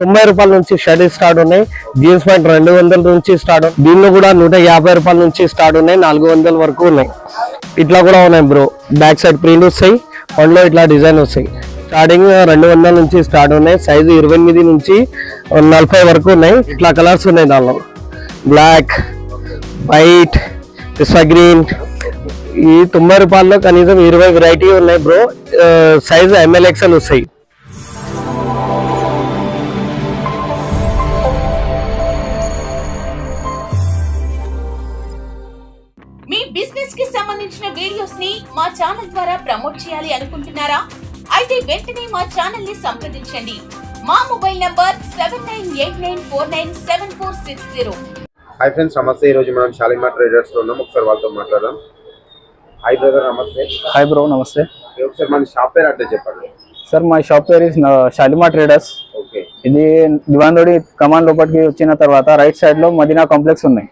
తొంభై రూపాయల నుంచి షర్ట్ స్టార్ట్ ఉన్నాయి. జీన్స్ ప్యాంట్ రెండు వందల నుంచి స్టార్ట్ దీనిలో కూడా నూట యాభై రూపాయల నుంచి స్టార్ట్ ఉన్నాయి. నాలుగు వందల వరకు ఉన్నాయి. ఇట్లా కూడా ఉన్నాయి బ్రో. బ్యాక్ సైడ్ ప్రింట్ వస్తాయి. పండ్లో ఇట్లా డిజైన్ వస్తాయి. స్టార్టింగ్ రెండు వందల నుంచి స్టార్ట్ ఉన్నాయి. సైజు ఇరవై ఎనిమిది నుంచి నలభై వరకు ఉన్నాయి. ఇట్లా కలర్స్ ఉన్నాయి దానిలో. బ్లాక్ వైట్ పిస్తా గ్రీన్ ఈ తొంభై రూపాయల్లో కనీసం ఇరవై వెరైటీ ఉన్నాయి బ్రో. సైజ్ ఎంఎల్ఎక్స్ఎల్ వస్తాయి. బిజినెస్కి సంబంధించిన వీడియోస్ని మా ఛానల్ ద్వారా ప్రమోట్ చేయాలి అనుకుంటున్నారా? అయితే వెంటనే మా ఛానల్ని సంప్రదించండి. మా mobile number seven nine eight nine four nine seven four six zero hi friends నమస్తే. ఈ రోజు మనం షాలిమార్ ట్రేడర్స్లో ఉన్నాం. ఒకసారి వాళ్ళతో మాట్లాడదాం. హాయ్ బ్రదర్ నమస్తే. హాయ్ బ్రో నమస్తే. ఒకసారి మన షాప్ పేరు అట్లా చెప్పండి. సార్ మై షాప్ పేరు ఇస్ షాలిమా ట్రేడర్స్ ఓకే ఇది దివాన్ రోడ్ కమాండ్ లోపలికి వచ్చిన తర్వాత రైట్ సైడ్లో మదీనా కాంప్లెక్స్ ఉన్నాయి.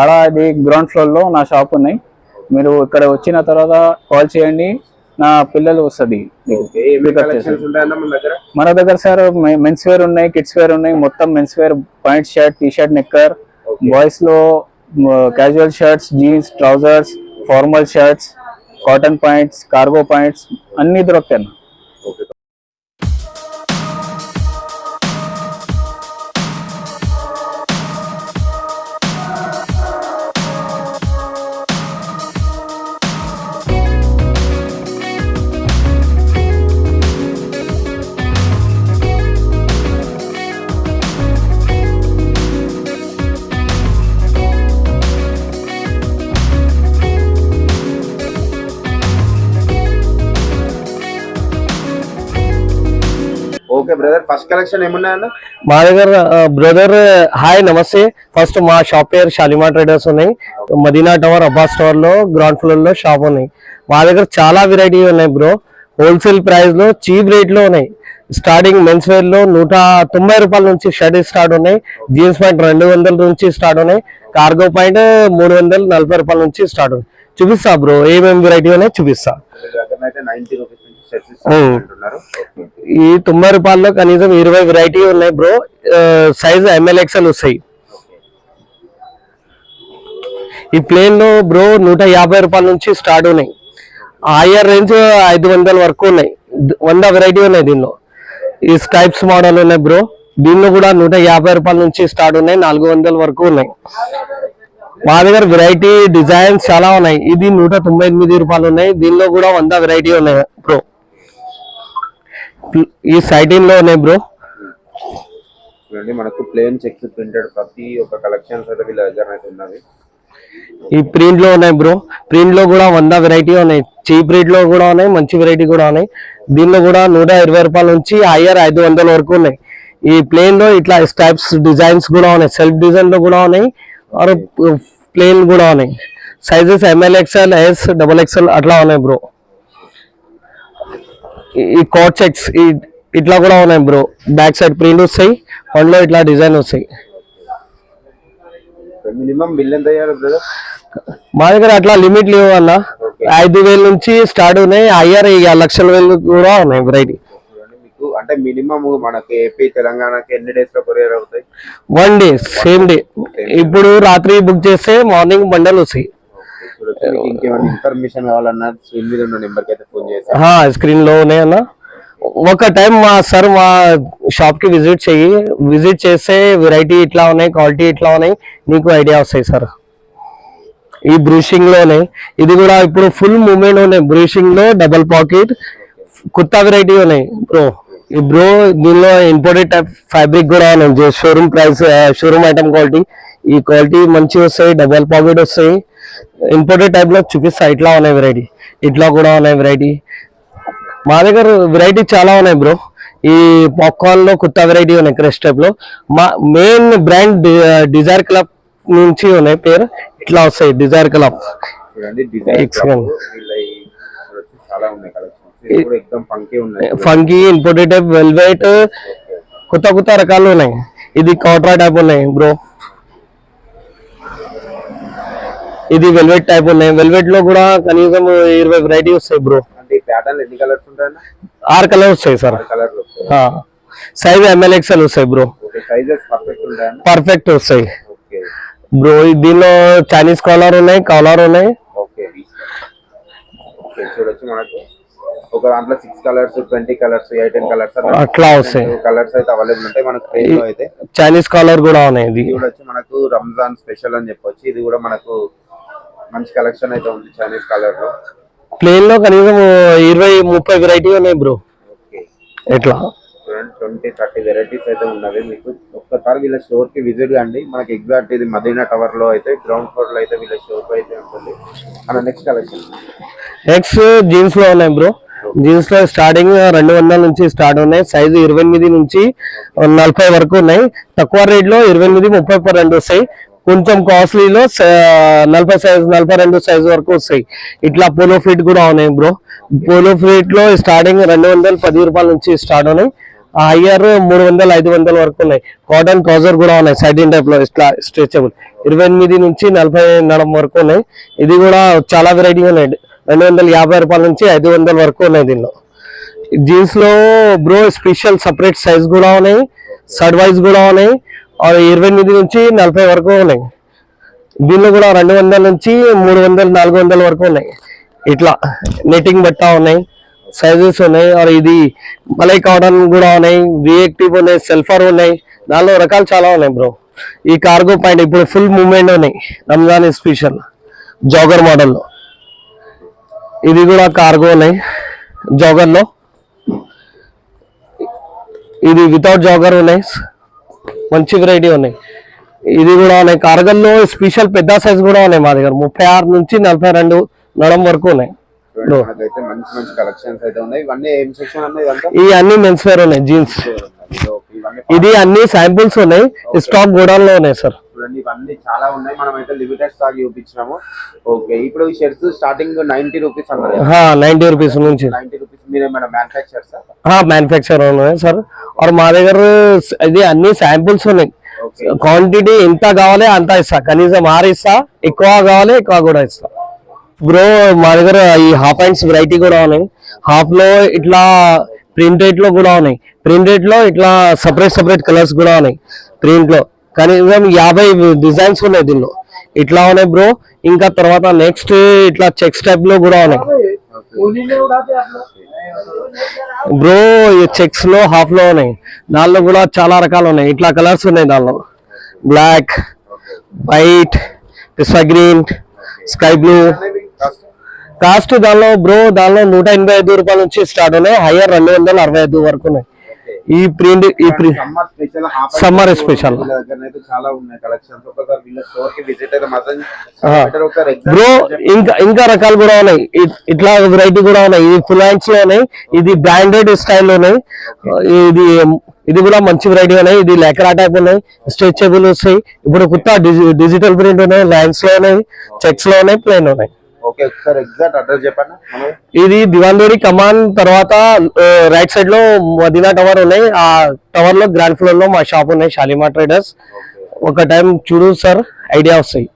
ఆడ ఇది గ్రౌండ్ ఫ్లోర్లో నా షాప్ ఉన్నాయి. మీరు ఇక్కడ వచ్చిన తర్వాత కాల్ చేయండి. నా పిల్లలు వస్తుంది. మన దగ్గర సార్ మెన్స్ వేర్ ఉన్నాయి కిడ్స్ వేర్ ఉన్నాయి. మొత్తం men's wear pant shirt T shirt నెక్కర్. బాయ్స్లో casual shirts jeans trousers formal shirts cotton pants cargo pants అన్ని దొరుకుతాయి okay okay brother first collection ఏమున్నాయన్న మా దగ్గర బ్రదర్ హాయ్ నమస్తే. ఫస్ట్ మా షాప్ పేరు షాలిమార్ ట్రేడర్స్ ఉన్నాయి. మదీనా టవర్ అబ్బాస్ టవర్లో గ్రౌండ్ ఫ్లోర్లో షాప్ ఉన్నాయి. మా దగ్గర చాలా వెరైటీ ఉన్నాయి బ్రో హోల్సేల్ ప్రైస్లో చీప్ రేట్లో ఉన్నాయి. స్టార్టింగ్ మెన్స్ వేర్లో నూట తొంభై రూపాయల నుంచి షర్ట్ స్టార్ట్ ఉన్నాయి. జీన్స్ ప్యాంట్ రెండు వందల నుంచి స్టార్ట్ ఉన్నాయి. కార్గో పాయింట్ మూడు వందల నలభై రూపాయల నుంచి స్టార్ట్ ఉన్నాయి. చూపిస్తా బ్రో ఏమేమి వెరైటీ ఉన్నాయి? చూపిస్తా. ఈ తొంభై రూపాయల్లో కనీసం ఇరవై వెరైటీ ఉన్నాయి బ్రో. సైజ్ ఎంఎల్ఎక్స్ఎల్ వస్తాయి. ఈ ప్లేన్లో బ్రో నూట యాభై రూపాయల నుంచి స్టార్ట్ ఉన్నాయి. హయ్యర్ రేంజ్ ఐదు వందల వరకు ఉన్నాయి. వంద వెరైటీ ఉన్నాయి దీనిలో. ఈ స్టైప్స్ మోడల్ ఉన్నాయి బ్రో. దీనిలో కూడా నూట యాభై రూపాయల నుంచి స్టార్ట్ ఉన్నాయి. నాలుగు వందల వరకు ఉన్నాయి. మా దగ్గర వెరైటీ డిజైన్స్ చాలా ఉన్నాయి. ఇది నూట తొంభై ఎనిమిది రూపాయలు ఉన్నాయి. దీనిలో కూడా వంద వెరైటీ ఉన్నాయి బ్రో. ఈ సైటిన్లో ఉన్నాయి బ్రో. చూడండి మనకు ప్లేన్ చెక్స్ ప్రింటెడ్ ప్రతి ఒక్క కలెక్షన్స్ అయితే వీళ్ళ దగ్గర అయితే ఉన్నవి. ఈ ప్రింట్లో ఉన్నాయి బ్రో. ప్రింట్లో కూడా వంద వెరైటీ ఉన్నాయి. చీప్ రేట్లో కూడా ఉన్నాయి మంచి వెరైటీ కూడా ఉన్నాయి. దీనిలో కూడా నూట ఇరవై రూపాయల నుంచి హయ్యర్ ఐదు వందల వరకు ఉన్నాయి. ఈ ప్లేన్లో ఇట్లా టైప్స్ డిజైన్స్ కూడా ఉన్నాయి. సెల్ఫ్ డిజైన్లో కూడా ఉన్నాయి. ఆర్ ప్లేన్ కూడా ఉన్నాయి. Sizes M L XL S double XL అట్లా ఉన్నాయి బ్రో. ఈ కోట్ చెక్స్ ఇట్లా కూడా ఉన్నాయి బ్రో బ్యాక్ సైడ్ ప్రింట్ వస్తాయి ఫ్రంట్లో ఇట్లా డిజైన్ వస్తాయి. అయ్యారు మా దగ్గర అట్లా లిమిట్ లేవు అన్న. ఐదు వేల నుంచి స్టార్ట్ ఉన్నాయి హయ్యర్ ఇక లక్షల వేలు కూడా ఉన్నాయి వెరైటీ మీకు అంటే మినిమం మనకి ఏపీ తెలంగాణకి ఎన్ని డేస్లో కొరియర్ అవుతాయి? వన్ డే సేమ్ డే ఇప్పుడు రాత్రి బుక్ చేస్తే మార్నింగ్ బండలు వస్తాయి. చూడొచ్చు. మీకు ఇంకేమైనా ఇన్ఫర్మేషన్ కావాలన్నా స్క్రీన్ మీద ఉన్న నెంబర్కి అయితే ఫోన్ చేసి స్క్రీన్లో ఉన్నాయి అన్న. ఒక టైం మా సార్ మా షాప్కి విజిట్ చెయ్యి. విజిట్ చేస్తే వెరైటీ ఇట్లా ఉన్నాయి క్వాలిటీ ఇట్లా ఉన్నాయి. నీకు ఐడియా వస్తాయి సార్. ఈ బ్రూషింగ్లోనే ఇది కూడా ఇప్పుడు ఫుల్ మూమెంట్ ఉన్నాయి బ్రూషింగ్లో డబల్ పాకెట్. కొత్త వెరైటీ ఉన్నాయి బ్రో. ఈ బ్రో దీనిలో ఇంపోర్టెడ్ టైప్ ఫ్యాబ్రిక్ కూడా ఉన్నాయి. Showroom price showroom item quality ఈ క్వాలిటీ మంచి వస్తాయి డబల్ పాకెట్ వస్తాయి. ఇంపోర్టెడ్ టైప్లో చూపిస్తా ఇట్లా ఉన్నాయి వెరైటీ ఇట్లా కూడా ఉన్నాయి వెరైటీ మా దగ్గర వెరైటీ చాలా ఉన్నాయి బ్రో ఈ పాప్కార్న్లో కొత్త వెరైటీ ఉన్నాయి క్రెస్ట్ టైప్లో. మా మెయిన్ బ్రాండ్ డిజైర్ క్లబ్ నుంచి ఉన్నాయి పేరు. ఇట్లా వస్తాయి desire club funky imported type velvet కొత్త కొత్త రకాలు ఉన్నాయి. ఇది కాట్రా టైప్ ఉన్నాయి బ్రో ఇది వెల్వెట్ టైప్ ఉన్నాయి. వెల్వెట్లో కూడా కనీసం ఇరవై వెరైటీ వస్తాయి బ్రో ఆరు కలర్ వస్తాయి sir. Size M L XL వస్తాయి. బ్రో పర్ఫెక్ట్ వస్తాయి ఓకే బ్రో దీనిలో చైనీస్ కాలర్ ఉన్నాయి కాలర్ ఉన్నాయి. చూడొచ్చు మనకు. ఒక దాంట్లో six colours twenty colours eighteen colours అట్లా వస్తాయి. కలర్స్ అయితే అవైలబుల్ ఉంటాయి మనకు ప్లేన్లో అయితే. చైనీస్ కాలర్ కూడా ఉన్నాయి ఇది. మనకు రంజాన్ స్పెషల్ అని చెప్పొచ్చు. ఇది కూడా మనకు మంచి కలెక్షన్ అయితే ఉంది చైనీస్ కలర్లో. ప్లేన్లో కనీసం ఇరవై ముప్పై వెరైటీ ఉన్నాయి బ్రో ఎట్లా? ట్వంటీ థర్టీ వెరైటీస్ అయితే ఉన్నవి మీకు. ఒక్కసారి వీళ్ళ స్టోర్కి విజిట్ కండి. మనకి ఎగ్జాక్ట్ ఇది మదీనా టవర్లో అయితే గ్రౌండ్ ఫ్లోర్లో అయితే వీళ్ళ స్టోర్ అయితే ఉంటుంది. మన నెక్స్ట్ కలెక్షన్ నెక్స్ట్ జీన్స్లో ఉన్నాయి బ్రో జీన్స్లో స్టార్టింగ్ రెండు వందల నుంచి స్టార్ట్ ఉన్నాయి. సైజు ఇరవై ఎనిమిది నుంచి నలభై వరకు ఉన్నాయి. తక్కువ రేట్లో ఇరవై ఎనిమిది ముప్పై రెండు వస్తాయి. కొంచెం కాస్ట్లీలో నలభై సైజ్ నలభై రెండు సైజ్ వరకు వస్తాయి. ఇట్లా పోలో ఫీట్ కూడా ఉన్నాయి బ్రో పోలో ఫీట్లో స్టార్టింగ్ రెండు వందల పది రూపాయల నుంచి స్టార్ట్ ఉన్నాయి. హయ్యర్ మూడు వందలు ఐదు వందల వరకు ఉన్నాయి. కాటన్ ట్రౌజర్ కూడా ఉన్నాయి సైడిన్ టైప్లో ఇట్లా స్ట్రెచబుల్ ఇరవై ఎనిమిది నుంచి నలభై నడం వరకు ఉన్నాయి. ఇది కూడా చాలా వెరైటీ ఉన్నాయి. రెండు వందల యాభై రూపాయల నుంచి ఐదు వందల వరకు ఉన్నాయి దీనిలో. జీన్స్లో బ్రో స్పెషల్ సపరేట్ సైజ్ కూడా ఉన్నాయి. సర్వైజ్ కూడా ఉన్నాయి. ఇరవై ఎనిమిది నుంచి నలభై వరకు ఉన్నాయి. దీనిలో కూడా రెండు వందల నుంచి మూడు వందలు నాలుగు వందల వరకు ఉన్నాయి. ఇట్లా నెట్టింగ్ బట్ట ఉన్నాయి సైజెస్ ఉన్నాయి ఆర్ ఇది మలై కాటన్ కూడా ఉన్నాయి విఎక్టివ్ ఉన్నాయి సెల్ఫర్ ఉన్నాయి దానిలో రకాలు చాలా ఉన్నాయి బ్రో. ఈ కార్గో ప్యాంట్ ఇప్పుడు ఫుల్ మూవ్మెంట్ ఉన్నాయి రంజాన్ స్పెషల్ జాగర్ మోడల్లో. ఇది కూడా కార్గో ఉన్నాయి జాగర్లో. ఇది వితౌట్ జాగర్ ఉన్నాయి. మంచి వెరైటీ ఉన్నాయి. ఇది కూడా ఉన్నాయి. కార్గల్లో స్పెషల్ పెద్ద సైజ్ కూడా ఉన్నాయి మా దగ్గర. ముప్పై ఆరు నుంచి నలభై రెండు నడం వరకు ఉన్నాయి. అన్న ఇవి అన్ని మెన్స్ వేర్ ఉన్నాయి జీన్స్ ఇది అన్ని శాంపిల్స్ ఉన్నాయి. స్టాక్ గోడౌన్లో ఉన్నాయి సార్ చూడండి ఇవన్నీ చాలా ఉన్నాయి. మనం అయితే లిమిటెడ్ స్టాక్ చూపించినాము. ఓకే ఇప్పుడు ఈ షర్ట్స్ స్టార్టింగ్ నైన్టీ రూపీస్ అన్నారు నైన్టీ రూపీస్ నుంచి. నైన్టీ రూపీస్ మీరేమైనా మ్యానుఫ్యాక్చర్స్ మ్యానుఫ్యాక్చర్ ఉన్నాయి సార్ और మా దగ్గర ఇది అన్ని శాంపిల్స్ ఉన్నాయి క్వాంటిటీ ఎంత కావాలి అంత ఇస్తా కనీసం ఆరు ఇస్తా ఎక్కువ కావాలి ఎక్కువ కూడా ఇస్తా బ్రో మా దగ్గర ఈ హాఫ్ హ్యాండ్స్ వెరైటీ కూడా ఉన్నాయి హాఫ్లో ఇట్లా ప్రింటెడ్లో కూడా ఉన్నాయి ప్రింటెడ్లో ఇట్లా సపరేట్ సపరేట్ కలర్స్ కూడా ఉన్నాయి ప్రింట్లో కనీసం యాభై డిజైన్స్ ఉన్నాయి దీనిలో ఇట్లా ఉన్నాయి బ్రో ఇంకా తర్వాత నెక్స్ట్ ఇట్లా చెక్స్ టైప్లో కూడా ఉన్నాయి బ్రో ఈ చెక్స్లో హాఫ్లో ఉన్నాయి. దానిలో కూడా చాలా రకాలు ఉన్నాయి. ఇట్లా కలర్స్ ఉన్నాయి దానిలో. Black white pista green sky blue cost దానిలో బ్రో దానిలో నూట ఎనభై ఐదు రూపాయల నుంచి స్టార్ట్ ఉన్నాయి. హయ్యర్ రెండు వందల అరవై ఐదు వరకు ఉన్నాయి. ఈ ప్రింట్ ఈ ప్రింట్ సమ్మర్ స్పెషల్ బ్రో ఇంకా ఇంకా రకాలు కూడా ఉన్నాయి. ఇట్లా వెరైటీ కూడా ఉన్నాయి. ఇది ఫుల్ హ్యాండ్స్లో ఉన్నాయి ఇది బ్రాండెడ్ స్టైల్ ఉన్నాయి. ఇది ఇది కూడా మంచి వెరైటీ ఉన్నాయి. ఇది లెకరా టైప్ ఉన్నాయి. స్ట్రెచబుల్ వస్తాయి. ఇప్పుడు కొత్త డిజిటల్ ప్రింట్ ఉన్నాయి లైన్స్లో ఉన్నాయి చెక్స్లో ఉన్నాయి ప్లేన్ ఉన్నాయి. ఓకే ఒకసారి ఎగ్జాక్ట్ అడ్రస్ చెప్పండి. మనం ఇది దివాన్లోడి కమాన్ తర్వాత రైట్ సైడ్లో మదీనా టవర్ ఉన్నాయి. ఆ టవర్లో గ్రౌండ్ ఫ్లోర్లో మా షాప్ ఉన్నాయి షాలిమార్ ట్రేడర్స్ ఒక టైం చూడు సార్ ఐడియా వస్తాయి.